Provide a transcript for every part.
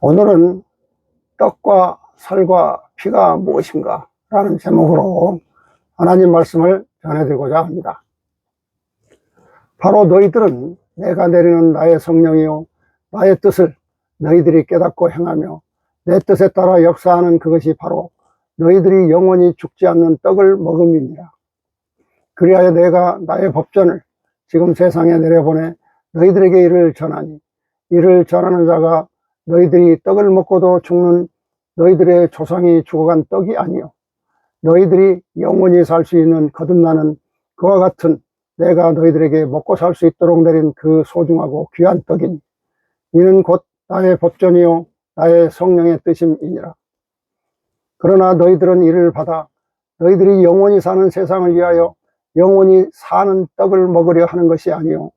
오늘은 떡과 살과 피가 무엇인가 라는 제목으로 하나님 말씀을 전해드리고자 합니다. 바로 너희들은 내가 내리는 나의 성령이요 나의 뜻을 너희들이 깨닫고 행하며 내 뜻에 따라 역사하는 그것이 바로 너희들이 영원히 죽지 않는 떡을 먹음이니라. 그리하여 내가 나의 법전을 지금 세상에 내려보내 너희들에게 이를 전하니 이를 전하는 자가 너희들이 떡을 먹고도 죽는 너희들의 조상이 죽어간 떡이 아니요 너희들이 영원히 살 수 있는 거듭나는 그와 같은 내가 너희들에게 먹고 살 수 있도록 내린 그 소중하고 귀한 떡이니 이는 곧 나의 법전이요 나의 성령의 뜻임이니라. 그러나 너희들은 이를 받아 너희들이 영원히 사는 세상을 위하여 영원히 사는 떡을 먹으려 하는 것이 아니요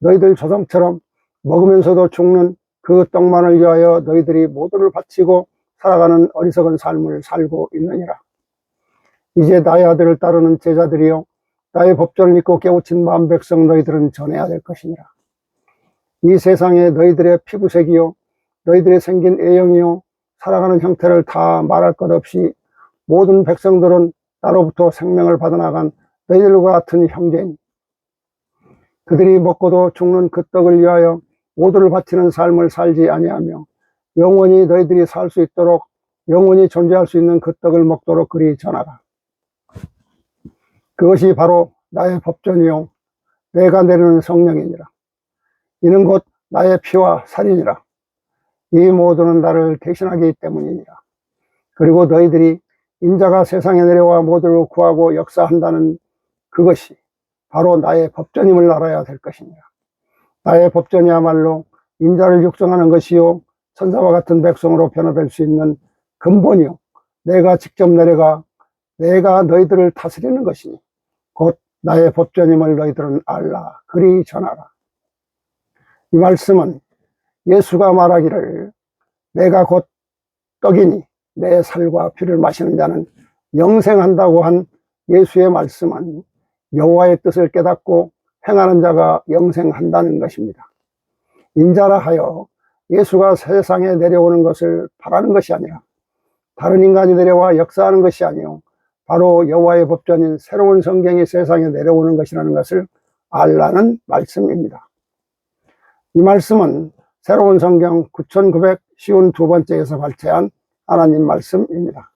너희들 조상처럼 먹으면서도 죽는 그 떡만을 위하여 너희들이 모두를 바치고 살아가는 어리석은 삶을 살고 있느니라. 이제 나의 아들을 따르는 제자들이요 나의 법전을 믿고 깨우친 마음 백성 너희들은 전해야 될 것이니라. 이 세상에 너희들의 피부색이요 너희들의 생긴 애형이요 살아가는 형태를 다 말할 것 없이 모든 백성들은 나로부터 생명을 받아나간 너희들과 같은 형제니 그들이 먹고도 죽는 그 떡을 위하여 모두를 바치는 삶을 살지 아니하며 영원히 너희들이 살 수 있도록 영원히 존재할 수 있는 그 떡을 먹도록 그리 전하라. 그것이 바로 나의 법전이요 내가 내리는 성령이니라. 이는 곧 나의 피와 살이니라. 이 모두는 나를 대신하기 때문이니라. 그리고 너희들이 인자가 세상에 내려와 모두를 구하고 역사한다는 그것이 바로 나의 법전임을 알아야 될 것이니라. 나의 법전이야말로 인자를 육성하는 것이요 천사와 같은 백성으로 변화될 수 있는 근본이요. 내가 직접 내려가 내가 너희들을 다스리는 것이니 곧 나의 법전임을 너희들은 알라. 그리 전하라. 이 말씀은 예수가 말하기를 내가 곧 떡이니 내 살과 피를 마시는 자는 영생한다고 한 예수의 말씀은 여호와의 뜻을 깨닫고 행하는 자가 영생한다는 것입니다. 인자라 하여 예수가 세상에 내려오는 것을 바라는 것이 아니라 다른 인간이 내려와 역사하는 것이 아니요 바로 여호와의 법전인 새로운 성경이 세상에 내려오는 것이라는 것을 알라는 말씀입니다. 이 말씀은 새로운 성경 9900 쉬운 두 번째에서 발췌한 하나님 말씀입니다.